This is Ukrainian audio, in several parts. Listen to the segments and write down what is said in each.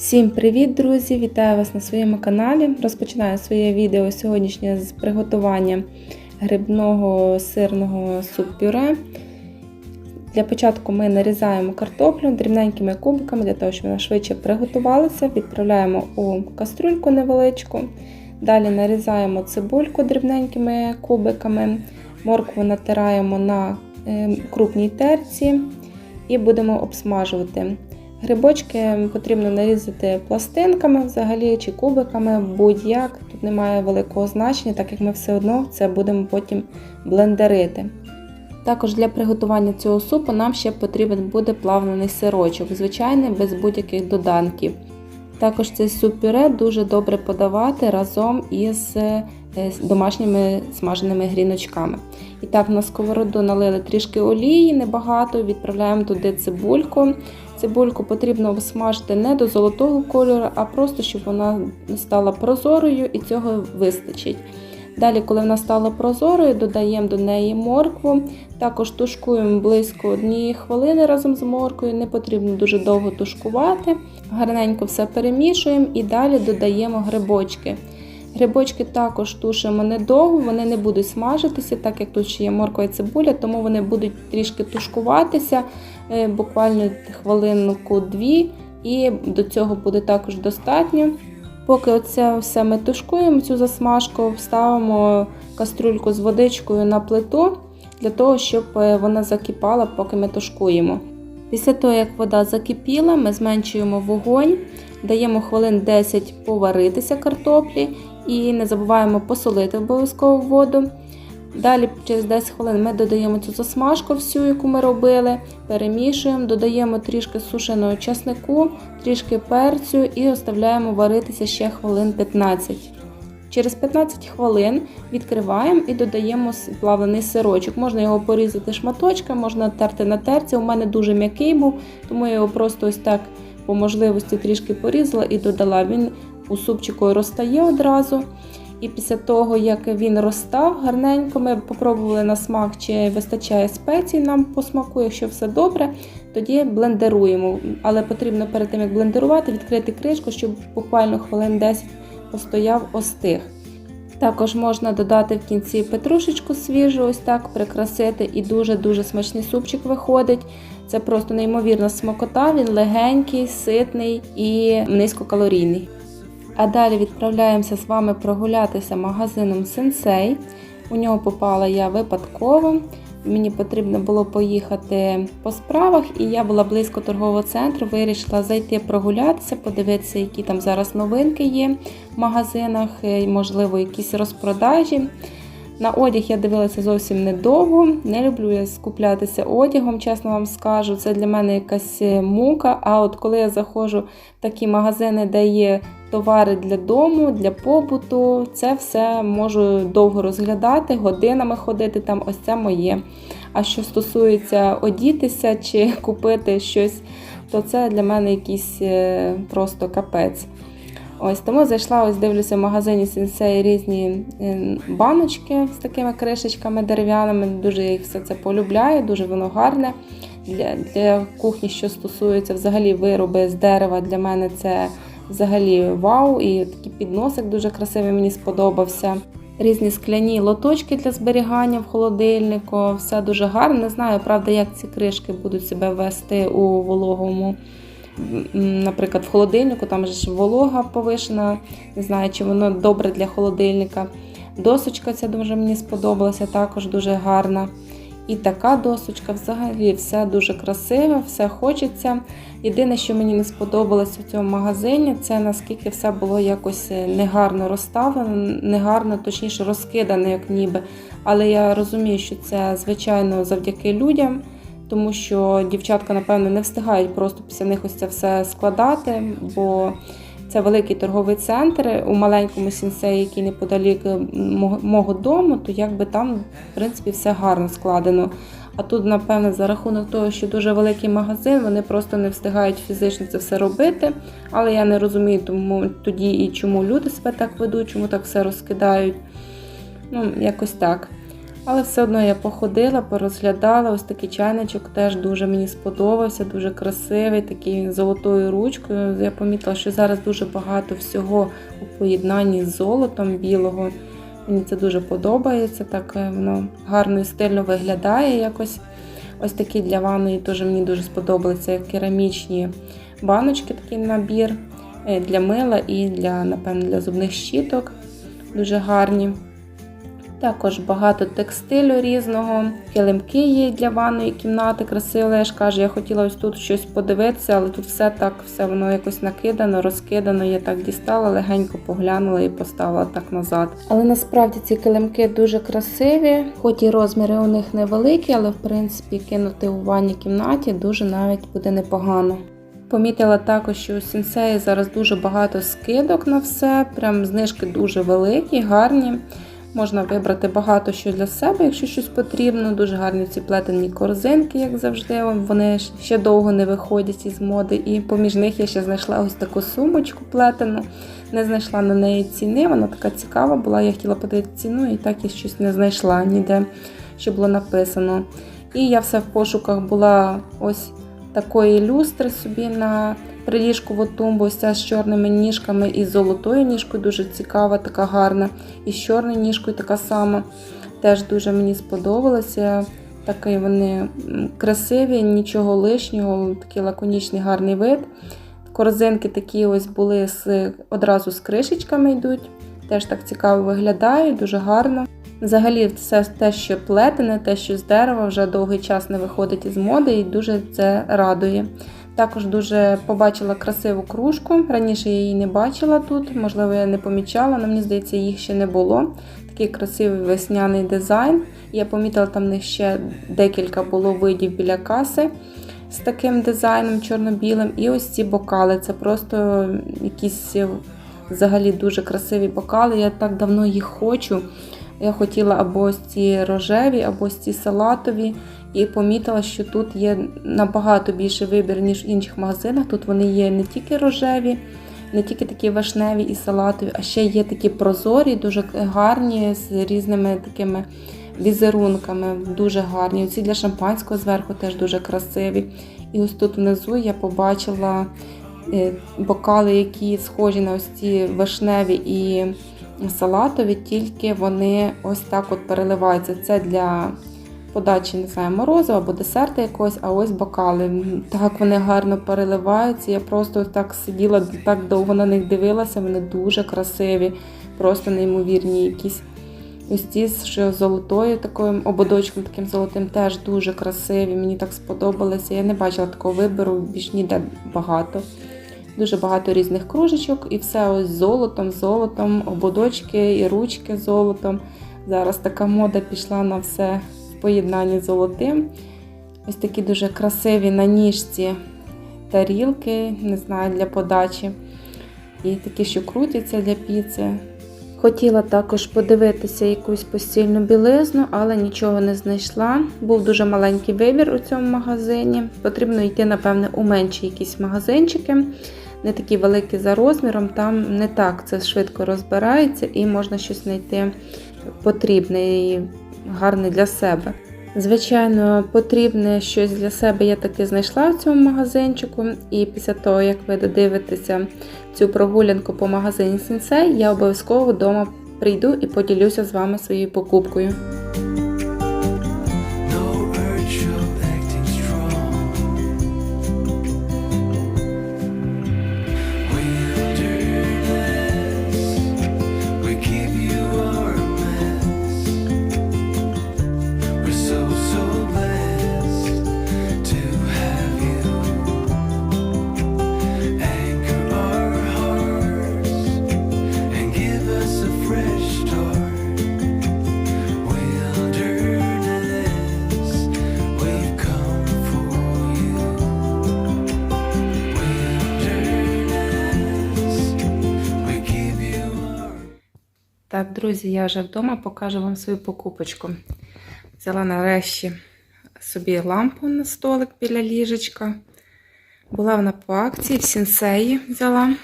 Всім привіт, друзі! Вітаю вас на своєму каналі. Розпочинаю своє відео сьогоднішнє з приготування грибного сирного суп-пюре. Для початку ми нарізаємо картоплю дрібненькими кубиками, для того, щоб вона швидше приготувалася. Відправляємо у кастрюльку невеличку. Далі нарізаємо цибульку дрібненькими кубиками, моркву натираємо на е, крупній терці і будемо обсмажувати. Грибочки потрібно нарізати пластинками взагалі чи кубиками, будь-як. Тут немає великого значення, так як ми все одно це будемо потім блендерити. Також для приготування цього супу нам ще потрібен буде плавлений сирочок, звичайний, без будь-яких доданків. Також цей суп-пюре дуже добре подавати разом із домашніми смаженими гріночками. І так, на сковороду налили трішки олії, небагато, відправляємо туди цибульку. Цибульку потрібно обсмажити не до золотого кольору, а просто, щоб вона стала прозорою і цього вистачить. Далі, коли вона стала прозорою, додаємо до неї моркву. Також тушкуємо близько однієї хвилини разом з морквою, не потрібно дуже довго тушкувати. Гарненько все перемішуємо і далі додаємо грибочки. Грибочки також тушимо недовго, вони не будуть смажитися, так як тут ще є морква і цибуля, тому вони будуть трішки тушкуватися, буквально хвилинку-дві, і до цього буде також достатньо. Поки оце все ми тушкуємо, цю засмажку, вставимо кастрюльку з водичкою на плиту, для того, щоб вона закипала, поки ми тушкуємо. Після того, як вода закипіла, ми зменшуємо вогонь, даємо хвилин 10 поваритися картоплі і не забуваємо посолити обов'язково воду. Далі, через 10 хвилин, ми додаємо цю засмажку, всю, яку ми робили, перемішуємо, додаємо трішки сушеного часнику, трішки перцю і оставляємо варитися ще хвилин 15. Через 15 хвилин відкриваємо і додаємо плавлений сирочок. Можна його порізати шматочками, можна терти на терці. У мене дуже м'який був, тому я його просто ось так по можливості трішки порізала і додала. Він у супчику розтає одразу. І після того, як він розстав гарненько, ми попробували на смак, чи вистачає спецій нам по смаку, якщо все добре, тоді блендеруємо. Але потрібно перед тим, як блендерувати, відкрити кришку, щоб буквально хвилин 10 постояв остиг. Також можна додати в кінці петрушечку свіжу, ось так прикрасити, і дуже-дуже смачний супчик виходить. Це просто неймовірна смакота, він легенький, ситний і низькокалорійний. А далі відправляємося з вами прогулятися магазином Сенсей. У нього попала я випадково. Мені потрібно було поїхати по справах, і я була близько торгового центру, вирішила зайти прогулятися, подивитися, які там зараз новинки є в магазинах, можливо, якісь розпродажі. На одяг я дивилася зовсім недовго. Не люблю я скуплятися одягом, чесно вам скажу. Це для мене якась мука. А от коли я заходжу в такі магазини, де є товари для дому, для побуту, це все можу довго розглядати, годинами ходити там, ось це моє. А що стосується одітися чи купити щось, то це для мене якийсь просто капець. Ось Тому зайшла, ось дивлюся в магазині Сенсей різні баночки з такими кришечками дерев'яними. Дуже їх все це полюбляю, дуже воно гарне. Для для кухні, що стосується взагалі вироби з дерева, для мене це взагалі вау. І такий підносик дуже красивий, мені сподобався. Різні скляні лоточки для зберігання в холодильнику. Все дуже гарно. Не знаю, правда, як ці кришки будуть себе вести у вологому наприклад, в холодильнику, там ж волога повишена, не знаю, чи воно добре для холодильника. Досочка ця дуже мені сподобалася, також дуже гарна. І така досочка взагалі все дуже красиве, все хочеться. Єдине, що мені не сподобалося в цьому магазині, це наскільки все було якось негарно розставлено, негарно, точніше розкидане, як ніби. Але я розумію, що це, звичайно, завдяки людям тому що дівчатка, напевно, не встигають просто після них ось це все складати, бо це великий торговий центр у маленькому сінсеї, який неподалік мого дому, то якби там, в принципі, все гарно складено. А тут, напевно, за рахунок того, що дуже великий магазин, вони просто не встигають фізично це все робити. Але я не розумію, тому тоді і чому люди себе так ведуть, чому так все розкидають. Ну, якось так. Але все одно я походила, порозглядала. Ось такий чайничок теж дуже мені сподобався, дуже красивий, такий з золотою ручкою. Я помітила, що зараз дуже багато всього у поєднанні з золотом білого. Мені це дуже подобається, так е, воно гарно і стильно виглядає якось. Ось такі для ванної теж мені дуже сподобалися керамічні баночки, такий набір е, для мила і для, напевно, для зубних щіток. Дуже гарні. Також багато текстилю різного, килимки є для ванної кімнати, красиве. Я ж кажу, я хотіла ось тут щось подивитися, але тут все так, все воно якось накидано, розкидано. Я так дістала, легенько поглянула і поставила так назад. Але насправді ці килимки дуже красиві, хоч і розміри у них невеликі, але в принципі кинути у ванній кімнаті дуже навіть буде непогано. Помітила також, що у сенсеї зараз дуже багато скидок на все, прям знижки дуже великі, гарні. Можна вибрати багато що для себе, якщо щось потрібно. Дуже гарні ці плетені корзинки, як завжди. Вони ще довго не виходять із моди. І поміж них я ще знайшла ось таку сумочку плетену. Не знайшла на неї ціни. Вона така цікава була. Я хотіла подивитися ціну і так і щось не знайшла ніде, що було написано. І я все в пошуках була ось такої люстри собі на приліжкову тумбу, ось ця з чорними ніжками і з золотою ніжкою, дуже цікава, така гарна. І з чорною ніжкою така сама. Теж дуже мені сподобалося. Такі вони красиві, нічого лишнього, такий лаконічний гарний вид. Корзинки такі ось були з, одразу з кришечками йдуть. Теж так цікаво виглядає, дуже гарно. Взагалі, все те, що плетене, те, що з дерева, вже довгий час не виходить із моди, і дуже це радує. Також дуже побачила красиву кружку. Раніше я її не бачила тут, можливо, я не помічала, але мені здається, їх ще не було. Такий красивий весняний дизайн. Я помітила, там них ще декілька було видів біля каси з таким дизайном чорно-білим. І ось ці бокали. Це просто якісь взагалі дуже красиві бокали. Я так давно їх хочу. Я хотіла або ці рожеві, або ці салатові. І помітила, що тут є набагато більше вибір, ніж в інших магазинах. Тут вони є не тільки рожеві, не тільки такі вишневі і салатові, а ще є такі прозорі, дуже гарні, з різними такими візерунками, дуже гарні. Оці для шампанського зверху теж дуже красиві. І ось тут внизу я побачила бокали, які схожі на ось ці вишневі і салатові, тільки вони ось так от переливаються. Це для подачі, не знаю, морозу або десерти якогось, а ось бокали. Так вони гарно переливаються. Я просто так сиділа, так довго на них дивилася, вони дуже красиві, просто неймовірні якісь. Ось ці що золотою таким ободочком, таким золотим, теж дуже красиві. Мені так сподобалося. Я не бачила такого вибору, більш ніде багато. Дуже багато різних кружечок, і все ось золотом, золотом, ободочки і ручки золотом. Зараз така мода пішла на все поєднанні з золотим. Ось такі дуже красиві на ніжці тарілки, не знаю, для подачі. І такі, що крутяться для піци. Хотіла також подивитися якусь постільну білизну, але нічого не знайшла. Був дуже маленький вибір у цьому магазині. Потрібно йти, напевне, у менші якісь магазинчики, не такі великі за розміром. Там не так це швидко розбирається і можна щось знайти потрібне гарне для себе. Звичайно, потрібне щось для себе я таки знайшла в цьому магазинчику, і після того, як ви додивитеся цю прогулянку по магазині Сенсей, я обов'язково вдома прийду і поділюся з вами своєю покупкою. Друзі, я вже вдома покажу вам свою покупочку. Взяла нарешті собі лампу на столик біля ліжечка. Була вона по акції, в сінсеї взяла.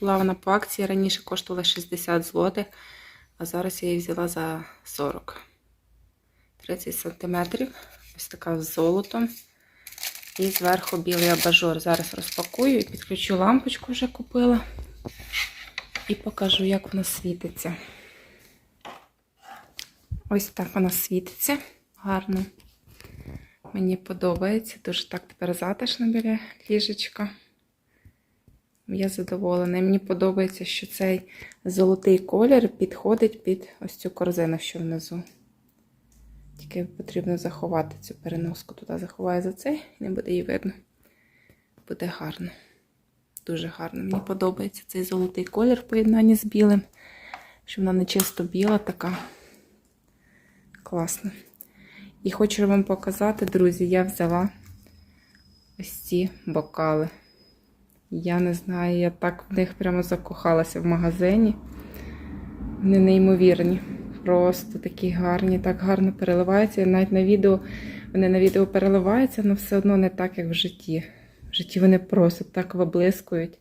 Була вона по акції, раніше коштувала 60 злотих, а зараз я її взяла за 40. 30 см. Ось така з золотом. І зверху білий абажур. Зараз розпакую і підключу лампочку вже купила. І покажу, як вона світиться. Ось так вона світиться. Гарно. Мені подобається. Дуже так тепер затишно біля ліжечка. Я задоволена. І мені подобається, що цей золотий колір підходить під ось цю корзину, що внизу. Тільки потрібно заховати цю переноску. Туди заховаю за цей, не буде її видно. Буде гарно. Дуже гарно. Мені подобається цей золотий колір в поєднанні з білим. Що вона не чисто біла така. Класно. І хочу вам показати, друзі, я взяла ось ці бокали. Я не знаю, я так в них прямо закохалася в магазині. Вони неймовірні. Просто такі гарні, так гарно переливаються. І навіть на відео вони на відео переливаються, але все одно не так, як в житті. В житті вони просто так виблискують.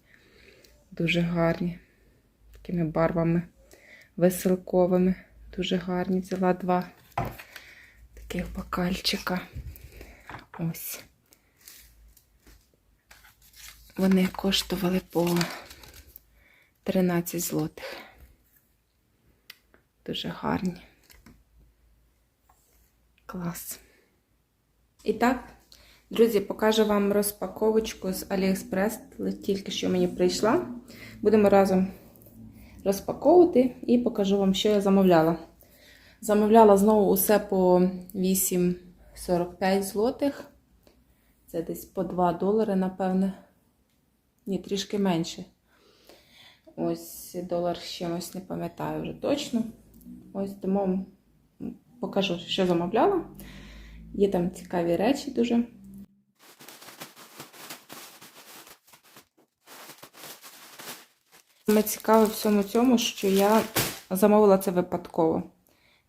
Дуже гарні. Такими барвами веселковими. Дуже гарні. Взяла два таких бокальчика. Ось. Вони коштували по 13 злотих. Дуже гарні. Клас. І так, друзі, покажу вам розпаковочку з AliExpress, тільки що мені прийшла. Будемо разом розпаковувати і покажу вам, що я замовляла. Замовляла знову усе по 8,45 злотих. Це десь по 2 долари, напевне. Ні, трішки менше. Ось долар з чимось не пам'ятаю вже точно. Ось тому покажу, що замовляла. Є там цікаві речі дуже. Саме цікаве в всьому цьому, що я замовила це випадково.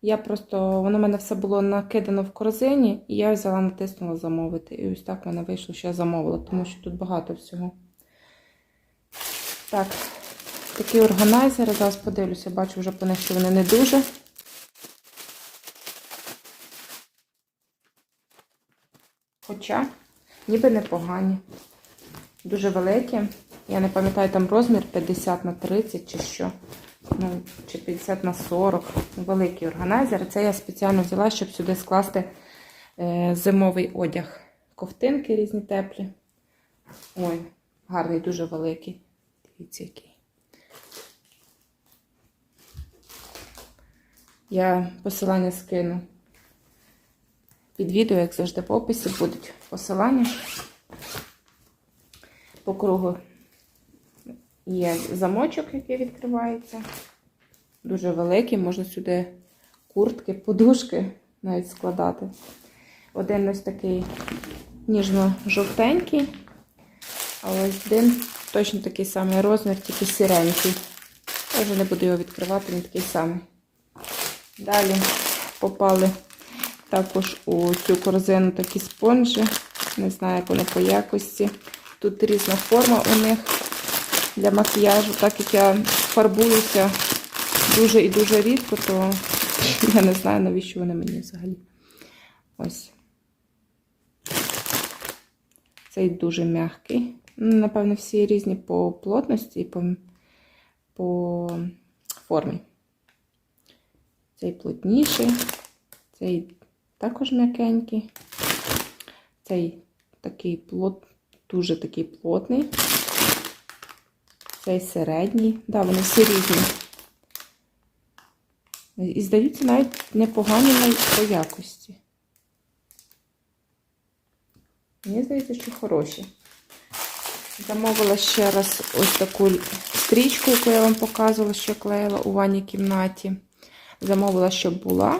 Я просто, воно в мене все було накидано в корзині, і я взяла, натиснула замовити. І ось так в мене вийшло, що я замовила, тому що тут багато всього. Так, такі органайзери. Зараз подивлюся, бачу вже по них, що вони не дуже. Хоча, ніби непогані. Дуже великі. Я не пам'ятаю, там розмір 50 на 30 чи що. Ну, чи 50 на 40. Великий органайзер. Це я спеціально взяла, щоб сюди скласти е, зимовий одяг. Ковтинки різні теплі. Ой, гарний, дуже великий. Дивіться, який. Я посилання скину під відео, як завжди, в описі будуть посилання. По кругу є замочок, який відкривається. Дуже великий, можна сюди куртки, подушки навіть складати. Один ось такий ніжно-жовтенький, а ось один точно такий самий розмір, тільки сіренький. Я вже не буду його відкривати, він такий самий. Далі попали також у цю корзину такі спонжі. Не знаю, як вони по якості. Тут різна форма у них для макіяжу. Так як я фарбуюся дуже і дуже рідко, то я не знаю, навіщо вони мені взагалі. Ось. Цей дуже м'який. Напевно, всі різні по плотності і по, по формі. Цей плотніший, цей також м'якенький. Цей такий плот, дуже такий плотний. Цей середній. Так, да, вони всі різні. І здаються навіть непогані по якості. Мені здається, що хороші. Замовила ще раз ось таку стрічку, яку я вам показувала, що клеїла у ванній кімнаті. Замовила, щоб була.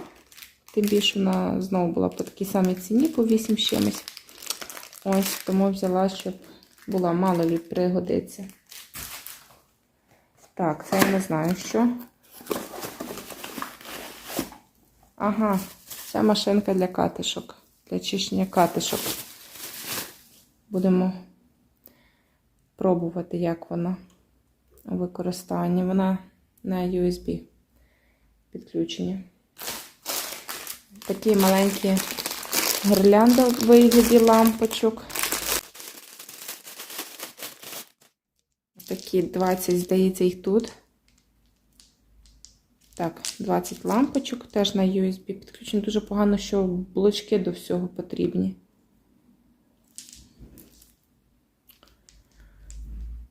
Тим більше вона знову була по такій самій ціні, по 8 чимось. Ось, тому взяла, щоб була, мало лі пригодиться. Так, це я не знаю що. Ага, це машинка для катишок, для чищення катишок. Будемо пробувати, як вона у використанні. Вона на USB підключення. такі маленькі гірлянди в вигляді лампочок. Такі 20, здається, їх тут. Так, 20 лампочок теж на USB підключені. Дуже погано, що блочки до всього потрібні.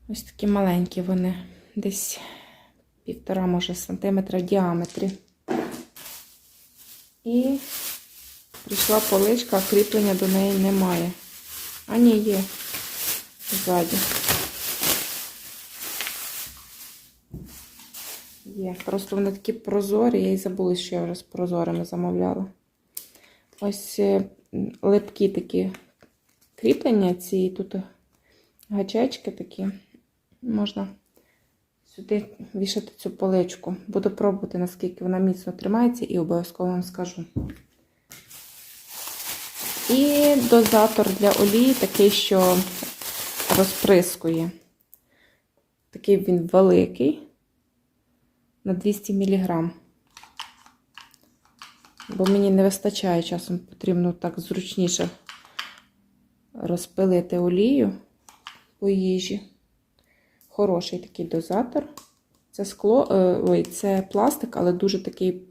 Ось такі маленькі вони, десь півтора, може, сантиметра діаметрі. І прийшла поличка, кріплення до неї немає. А ні, є ззаді. Є. Просто вони такі прозорі, я й забула, що я вже з прозорими замовляла. Ось е, липкі такі кріплення, ці тут гачечки такі. Можна сюди вішати цю поличку. Буду пробувати, наскільки вона міцно тримається, і обов'язково вам скажу. І дозатор для олії такий, що розприскує. Такий він великий на 200 мг. Бо мені не вистачає часом, потрібно так зручніше розпилити олію по їжі. Хороший такий дозатор. Це скло, е, ой, це пластик, але дуже такий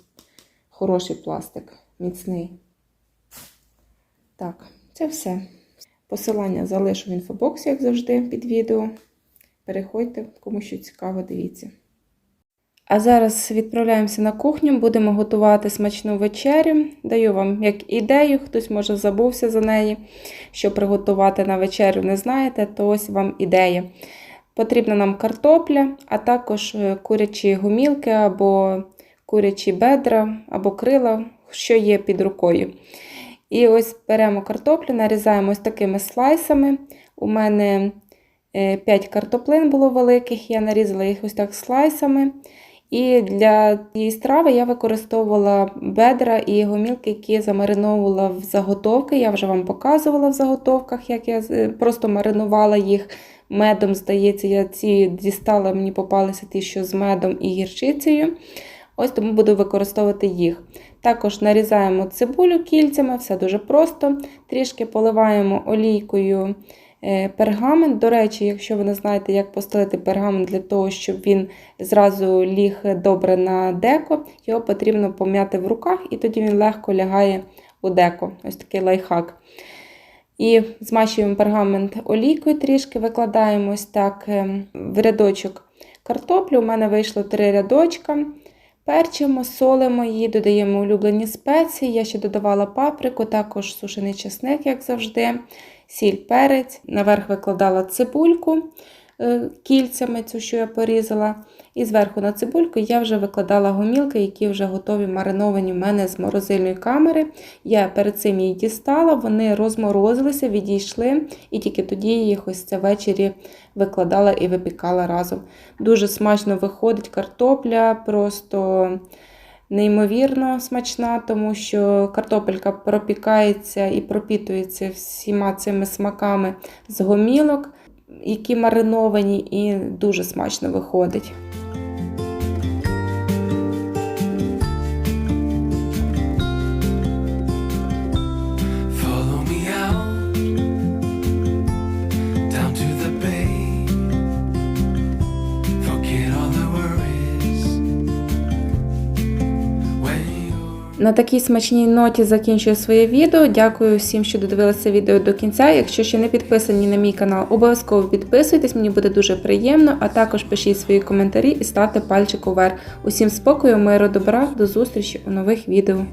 хороший пластик, міцний. Так, це все. Посилання залишу в інфобоксі, як завжди, під відео. Переходьте, кому що цікаво, дивіться. А зараз відправляємося на кухню, будемо готувати смачну вечерю. Даю вам як ідею, хтось може забувся за неї, що приготувати на вечерю не знаєте, то ось вам ідея. Потрібна нам картопля, а також е, курячі гумілки або курячі бедра, або крила, що є під рукою. І ось беремо картоплю, нарізаємо ось такими слайсами. У мене 5 картоплин було великих, я нарізала їх ось так слайсами. І для цієї страви я використовувала бедра і гомілки, які замариновувала в заготовки. Я вже вам показувала в заготовках, як я е, просто маринувала їх медом. Здається, я ці дістала, мені попалися ті, що з медом і гірчицею. Ось тому буду використовувати їх. Також нарізаємо цибулю кільцями, все дуже просто. Трішки поливаємо олійкою пергамент. До речі, якщо ви не знаєте, як постелити пергамент для того, щоб він зразу ліг добре на деко, його потрібно пом'яти в руках, і тоді він легко лягає у деко. Ось такий лайфхак. І змащуємо пергамент олійкою трішки, викладаємо ось так ем, в рядочок картоплю. У мене вийшло три рядочка. Перчимо, солимо її, додаємо улюблені спеції. Я ще додавала паприку, також сушений чесник, як завжди, сіль, перець. Наверх викладала цибульку е, кільцями, цю, що я порізала. І зверху на цибульку я вже викладала гомілки, які вже готові мариновані в мене з морозильної камери. Я перед цим їх дістала, вони розморозилися, відійшли, і тільки тоді їх ось це ввечері викладала і випікала разом. Дуже смачно виходить картопля, просто неймовірно смачна, тому що картопелька пропікається і пропітується всіма цими смаками з гомілок, які мариновані, і дуже смачно виходить. На такій смачній ноті закінчую своє відео. Дякую всім, що додивилися відео до кінця. Якщо ще не підписані на мій канал, обов'язково підписуйтесь, мені буде дуже приємно, а також пишіть свої коментарі і ставте пальчик уверх. Усім спокою, миру, добра, до зустрічі у нових відео.